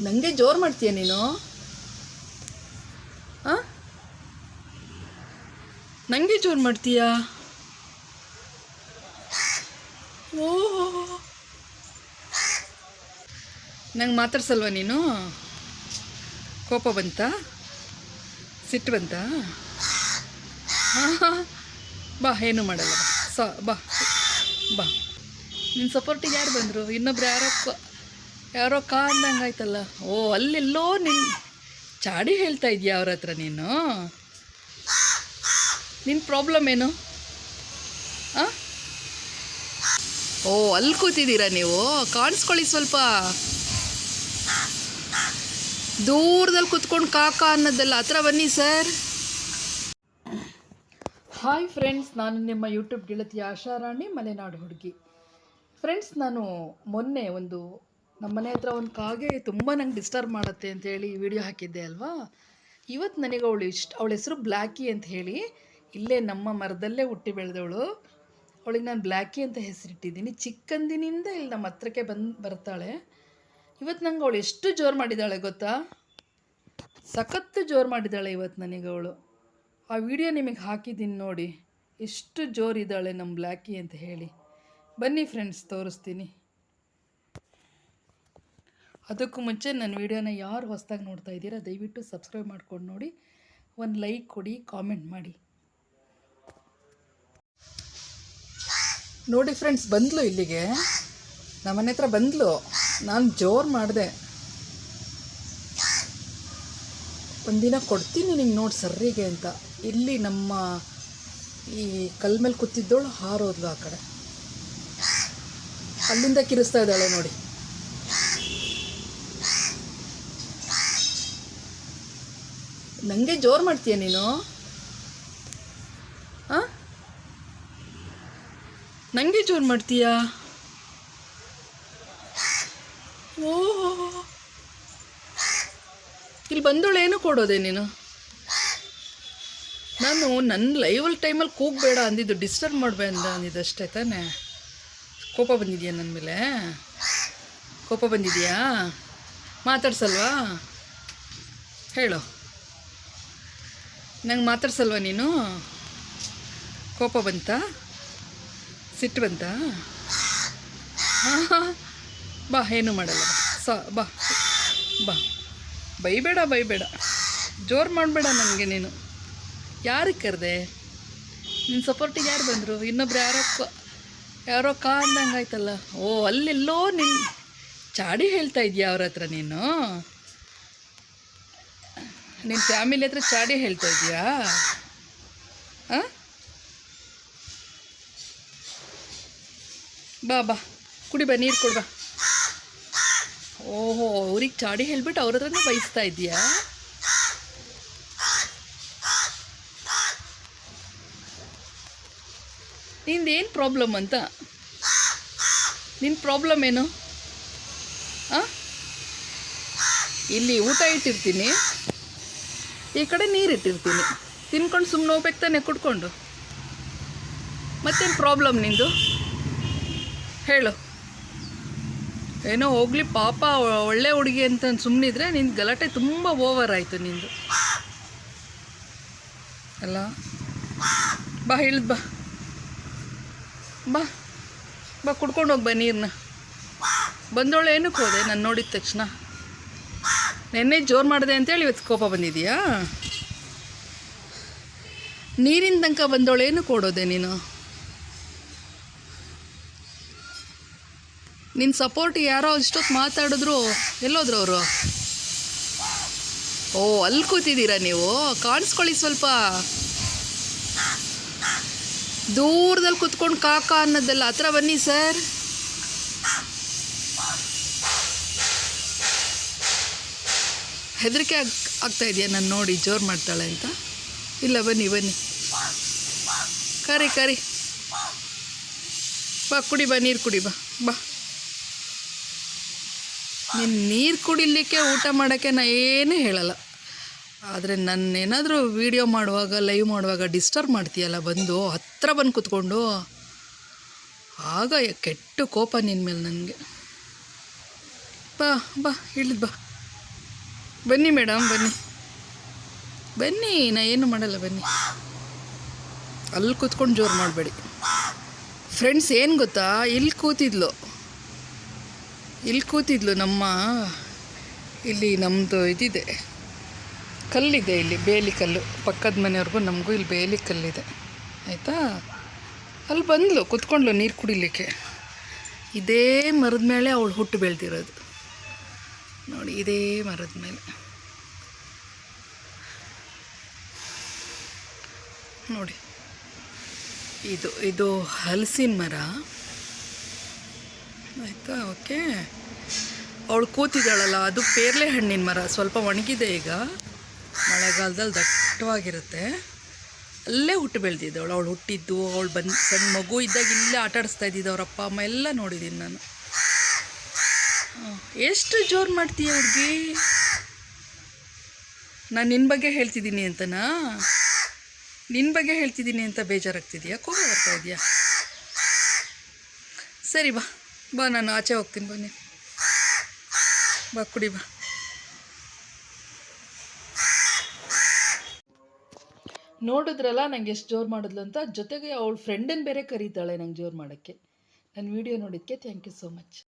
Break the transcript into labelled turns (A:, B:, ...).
A: ನನಗೆ ಜೋರು ಮಾಡ್ತೀಯ ನೀನು? ಹಾಂ ನನಗೆ ಜೋರು ಮಾಡ್ತೀಯಾ? ಓ ನಂಗೆ ಮಾತಾಡ್ಸಲ್ವ ನೀನು? ಕೋಪ ಬಂತಾ? ಸಿಟ್ಟು ಬಂತಾ? ಬಾ, ಏನು ಮಾಡಲ್ಲ. ಬಾ ಸ, ಬಾ. ಬಾ. ನಿನ್ನ ಸಪೋರ್ಟಿಗೆ ಯಾರು ಬಂದರು? ಇನ್ನೊಬ್ರು ಯಾರೋ ಕ- ಯಾರೋ ಕಾ ಅಂದಂಗೆ ಆಯ್ತಲ್ಲ. ಓ, ಅಲ್ಲೆಲ್ಲೋ ನಿನ್ನ ಚಾಡಿ ಹೇಳ್ತಾ ಇದೀಯ ಅವ್ರ ಹತ್ರ ನೀನು? ನಿನ್ನ ಪ್ರಾಬ್ಲಮ್ ಏನು? ಹಾಂ ಓ, ಅಲ್ಲಿ ಕೂತಿದ್ದೀರಾ ನೀವು? ಕಾಣಿಸ್ಕೊಳ್ಳಿ ಸ್ವಲ್ಪ. ದೂರದಲ್ಲಿ ಕುತ್ಕೊಂಡು ಕಾಕ ಅನ್ನೋದೆಲ್ಲ ಹತ್ರ ಬನ್ನಿ, ಸರ್. ಹಾಯ್ ಫ್ರೆಂಡ್ಸ್ ನಾನು ನಿಮ್ಮ ಯೂಟ್ಯೂಬ್ ಗೆಳತಿ ಆಶಾರಾಣಿ, ಮಲೆನಾಡು ಹುಡುಗಿ. ಫ್ರೆಂಡ್ಸ್ ನಾನು ಮೊನ್ನೆ ಒಂದು ನಮ್ಮ ಮನೆ ಹತ್ರ ಒಂದು ಕಾಗೆ ತುಂಬ ನಂಗೆ ಡಿಸ್ಟರ್ಬ್ ಮಾಡುತ್ತೆ ಅಂತ ಹೇಳಿ ವಿಡಿಯೋ ಹಾಕಿದ್ದೆ ಅಲ್ವಾ? ಇವತ್ತು ನನಗೆ ಅವಳು ಇಷ್ಟ ಅವಳ ಹೆಸರು ಬ್ಲ್ಯಾಕಿ ಅಂತ ಹೇಳಿ, ಇಲ್ಲೇ ನಮ್ಮ ಮರದಲ್ಲೇ ಹುಟ್ಟಿ ಬೆಳೆದವಳು. ಅವಳಿಗೆ ನಾನು ಬ್ಲ್ಯಾಕಿ ಅಂತ ಹೆಸರಿಟ್ಟಿದ್ದೀನಿ. ಚಿಕ್ಕಂದಿನಿಂದ ಇಲ್ಲಿ ನಮ್ಮ ಹತ್ರಕ್ಕೆ ಬಂದು ಬರ್ತಾಳೆ. ಇವತ್ತು ನಂಗೆ ಅವಳು ಎಷ್ಟು ಜೋರು ಮಾಡಿದ್ದಾಳೆ ಗೊತ್ತಾ? ಸಖತ್ತು ಜೋರು ಮಾಡಿದ್ದಾಳೆ ಇವತ್ತು ನನಗೆ ಅವಳು. ಆ ವಿಡಿಯೋ ನಿಮಗೆ ಹಾಕಿದ್ದೀನಿ ನೋಡಿ. ಎಷ್ಟು ಜೋರಿದ್ದಾಳೆ ನಮ್ಮ ಬ್ಲ್ಯಾಕಿ ಅಂತ ಹೇಳಿ. ಬನ್ನಿ ಫ್ರೆಂಡ್ಸ್ ತೋರಿಸ್ತೀನಿ. ಅದಕ್ಕೂ ಮುಂಚೆ ನನ್ನ ವಿಡಿಯೋನ ಯಾರು ಹೊಸ್ದಾಗಿ ನೋಡ್ತಾ ಇದ್ದೀರಾ, ದಯವಿಟ್ಟು ಸಬ್ಸ್ಕ್ರೈಬ್ ಮಾಡ್ಕೊಂಡು ನೋಡಿ. ಒಂದು ಲೈಕ್ ಕೊಡಿ, ಕಾಮೆಂಟ್ ಮಾಡಿ. ನೋಡಿ ಫ್ರೆಂಡ್ಸ್, ಬಂದ್ಲು ಇಲ್ಲಿಗೆ. ನಮ್ಮನೆ ಹತ್ರ ಬಂದ್ಲು. ನಾನು ಜೋರು ಮಾಡಿದೆ. ಒಂದಿನ ಕೊಡ್ತೀನಿ ನಿಂಗೆ ನೋಡಿ ಸರ್ರಿಗೆ ಅಂತ. ಇಲ್ಲಿ ನಮ್ಮ ಈ ಕಲ್ ಮೇಲೆ ಕೂತಿದ್ದೋಳು ಹಾರೋದ್ಲು ಆ ಕಡೆ. ಅಲ್ಲಿಂದ ಕಿರಿಸ್ತಾ ಇದ್ದಾಳೆ ನೋಡಿ. ನನಗೆ ಜೋರು ಮಾಡ್ತೀಯ ನೀನು? ಹಾಂ? ನನಗೆ ಜೋರು ಮಾಡ್ತೀಯಾ? ಓ ಇಲ್ಲಿ ಬಂದೋಳು ಏನು ಕೊಡೋದೆ ನೀನು? ನಾನು ನನ್ನ ಲೈವಲ್ ಟೈಮಲ್ಲಿ ಕೂಗಬೇಡ ಅಂದಿದ್ದು, ಡಿಸ್ಟರ್ಬ್ ಮಾಡಬೇಡ ಅಂದ ಅಂದಿದ್ದು ಅಷ್ಟೇ ತಾನೇ. ಕೋಪ ಬಂದಿದೆಯಾ ನನ್ನ ಮೇಲೆ? ಕೋಪ ಬಂದಿದೆಯಾ? ಮಾತಾಡ್ಸಲ್ವಾ? ಹೇಳು. ನಂಗೆ ಮಾತಾಡ್ಸಲ್ವ ನೀನು. ಕೋಪ ಬಂತಾ? ಸಿಟ್ಟು ಬಂತಾ? ಬಾ, ಏನು ಮಾಡಲ್ಲ. ಸ, ಬಾ. ಬಾ. ಬೈಬೇಡ ಬೈಬೇಡ. ಜೋರು ಮಾಡಬೇಡ ನನಗೆ ನೀನು. ಯಾರಿಗೆ ಕರೆದೆ? ನಿನ್ನ ಸಪೋರ್ಟಿಗೆ ಯಾರು ಬಂದರು? ಇನ್ನೊಬ್ರು ಯಾರೋ ಯಾರೋ ಕಾ ಅಂದಂಗೆ ಆಯ್ತಲ್ಲ ಓ, ಅಲ್ಲೆಲ್ಲೋ ನಿನ್ನ ಚಾಡಿ ಹೇಳ್ತಾ ಇದೆಯಾ ಅವ್ರ ಹತ್ರ ನೀನು? ನಿನ್ನ ಫ್ಯಾಮಿಲಿ ಹತ್ರ ಚಾಡಿ ಹೇಳ್ತಾ ಇದೆಯಾ ಬಾ ಬಾ. ಕುಡಿ, ಬಾ, ನೀರು ಕೊಡ್ಬಾ ಓಹೋ, ಅವ್ರಿಗೆ ಚಾಡಿ ಹೇಳ್ಬಿಟ್ಟು ಅವ್ರ ಹತ್ರನೇ ಬಯಸ್ತಾ ಇದೆಯಾ ನಿಂದೇನು ಪ್ರಾಬ್ಲಮ್ ಅಂತ? ನಿನ್ನ ಪ್ರಾಬ್ಲಮ್ ಏನು? ಹಾಂ? ಇಲ್ಲಿ ಊಟ ಇಟ್ಟಿರ್ತೀನಿ. ಈ ಕಡೆ ನೀರು ಇಟ್ಟಿರ್ತೀನಿ. ತಿನ್ಕೊಂಡು ಸುಮ್ಮನೆ ಹೋಗ್ಬೇಕು ತಾನೆ, ಕುಡ್ಕೊಂಡು. ಮತ್ತೇನು ಪ್ರಾಬ್ಲಮ್ ನಿಂದು? ಹೇಳು. ಏನೋ ಹೋಗ್ಲಿ, ಪಾಪ ಒಳ್ಳೆ ಹುಡುಗಿ ಅಂತ ಸುಮ್ಮನಿದ್ರೆ ನಿನ್ನ ಗಲಾಟೆ ತುಂಬ ಓವರ್ ಆಯಿತು ನಿಂದು. ಅಲ್ಲ, ಬಾ, ಇಳ್ದು ಬಾ. ಬಾ ಬಾ, ಕುಡ್ಕೊಂಡು ಹೋಗಿ ಬಾ ನೀರನ್ನ ಬಂದವಳು ಏನಕ್ಕೆ ಹೋದೆ? ನಾನು ನೋಡಿದ ತಕ್ಷಣ. ನೆನ್ನೆ ಜೋರು ಮಾಡಿದೆ ಅಂತೇಳಿ ಇವತ್ತು ಕೋಪ ಬಂದಿದೆಯಾ? ನೀರಿನ ತನಕ ಬಂದೋಳೇನು ಕೊಡೋದೆ ನೀನು? ನಿನ್ನ ಸಪೋರ್ಟ್ ಯಾರೋ ಇಷ್ಟೊತ್ತು ಮಾತಾಡಿದ್ರು ಎಲ್ಲೋದ್ರು ಅವರು? ಓ, ಅಲ್ಲಿ ಕೂತಿದ್ದೀರಾ ನೀವು? ಕಾಣಿಸ್ಕೊಳ್ಳಿ ಸ್ವಲ್ಪ. ದೂರದಲ್ಲಿ ಕೂತ್ಕೊಂಡು ಕಾಕ ಅನ್ನೋದೆಲ್ಲ ಹತ್ರ ಬನ್ನಿ ಸರ್. ಹೆದರಿಕೆ ಆಗ್ ಆಗ್ತಾ ಇದೆಯಾ? ನಾನು ನೋಡಿ ಜೋರು ಮಾಡ್ತಾಳೆ ಅಂತ. ಇಲ್ಲ, ಬನ್ನಿ ಬನ್ನಿ. ಕರಿ ಕರಿ. ಬಾ, ಕುಡಿ, ಬಾ, ನೀರು ಕುಡಿ, ಬಾ ಬಾ. ನೀನು ನೀರು ಕುಡಿಲಿಕ್ಕೆ ಊಟ ಮಾಡೋಕ್ಕೆ ನಾ ಏನೂ ಹೇಳಲ್ಲ. ಆದರೆ ನನ್ನೇನಾದರೂ ವೀಡಿಯೋ ಮಾಡುವಾಗ, ಲೈವ್ ಮಾಡುವಾಗ ಡಿಸ್ಟರ್ಬ್ ಮಾಡ್ತೀಯಲ್ಲ ಬಂದು ಹತ್ತಿರ ಬಂದು ಕೂತ್ಕೊಂಡು? ಆಗ ಕೆಟ್ಟ ಕೋಪ ನಿನ್ನ ಮೇಲೆ ನನಗೆ ಬಾ ಬಾ, ಇಳಿದು ಬಾ. ಬನ್ನಿ ಮೇಡಮ್, ಬನ್ನಿ. ಬನ್ನಿ, ನಾ ಏನು ಮಾಡಲ್ಲ, ಬನ್ನಿ. ಅಲ್ಲಿ ಕೂತ್ಕೊಂಡು ಜೋರು ಮಾಡಬೇಡಿ. ಫ್ರೆಂಡ್ಸ್ ಏನು ಗೊತ್ತಾ? ಇಲ್ಲಿ ಕೂತಿದ್ಲು. ಇಲ್ಲಿ ಕೂತಿದ್ಲು ನಮ್ಮ, ಇಲ್ಲಿ ನಮ್ಮದು ಇದಿದೆ. ಕಲ್ಲಿದೆ ಇಲ್ಲಿ, ಬೇಲಿ ಕಲ್ಲು. ಪಕ್ಕದ ಮನೆಯವ್ರಿಗೂ, ನಮಗೂ ಇಲ್ಲಿ ಬೇಲಿ ಕಲ್ಲಿದೆ. ಆಯಿತಾ? ಅಲ್ಲಿ ಬಂದ್ಲು, ಕುತ್ಕೊಂಡ್ಲು ನೀರು ಕುಡಿಲಿಕ್ಕೆ. ಇದೇ ಮರದ ಮೇಲೆ ಅವಳು ಹುಟ್ಟು ಬೆಳೆದಿರೋದು. ನೋಡಿ, ಇದೇ ಮರದ ಮೇಲೆ. ನೋಡಿ, ಇದು ಇದು ಹಲಸಿನ ಮರ. ಆಯಿತಾ? ಓಕೆ. ಅವಳು ಕೂತಿದ್ದಾಳಲ್ಲ, ಅದು ಪೇರ್ಲೆ ಹಣ್ಣಿನ ಮರ, ಸ್ವಲ್ಪ ಒಣಗಿದೆ ಈಗ. ಮಳೆಗಾಲದಲ್ಲಿ ದಟ್ಟವಾಗಿರುತ್ತೆ. ಅಲ್ಲೇ ಹುಟ್ಟು ಬೆಳೆದಿದ್ದವಳು ಅವಳು. ಹುಟ್ಟಿದ್ದು, ಅವಳು ಬಂದು, ಸಣ್ಣ ಮಗು ಇದ್ದಾಗ ಇಲ್ಲೇ ಆಟಾಡಿಸ್ತಾ ಇದ್ದಿದ್ದು, ಅವ್ರ ಅಪ್ಪ, ಅಮ್ಮ ಎಲ್ಲ ನೋಡಿದ್ದೀನಿ ನಾನು. ಎಷ್ಟು ಜೋರು ಮಾಡ್ತೀಯ ಹುಡುಗಿ? ನಾನು ನಿನ್ನ ಬಗ್ಗೆ ಹೇಳ್ತಿದ್ದೀನಿ ಅಂತನಾ? ನಿನ್ನ ಬಗ್ಗೆ ಹೇಳ್ತಿದ್ದೀನಿ ಅಂತ ಬೇಜಾರಾಗ್ತಿದೆಯಾ? ಕೋಪ ಬರ್ತಾ ಇದೆಯಾ? ಸರಿ ಬಾ ಬಾ, ನಾನು ಆಚೆ ಹೋಗ್ತೀನಿ, ಬನ್ನಿ. ಬಾ, ಕುಡಿ, ಬಾ. ನೋಡಿದ್ರಲ್ಲ, ನಂಗೆ ಎಷ್ಟು ಜೋರು ಮಾಡಿದ್ಲು ಅಂತ? ಜೊತೆಗೆ ಅವಳು ಫ್ರೆಂಡನ್ನು ಬೇರೆ ಕರೀತಾಳೆ ನಂಗೆ ಜೋರು ಮಾಡೋಕ್ಕೆ. ನನ್ನ ವಿಡಿಯೋ ನೋಡಿದ್ದಕ್ಕೆ ಥ್ಯಾಂಕ್ ಯು ಸೋ ಮಚ್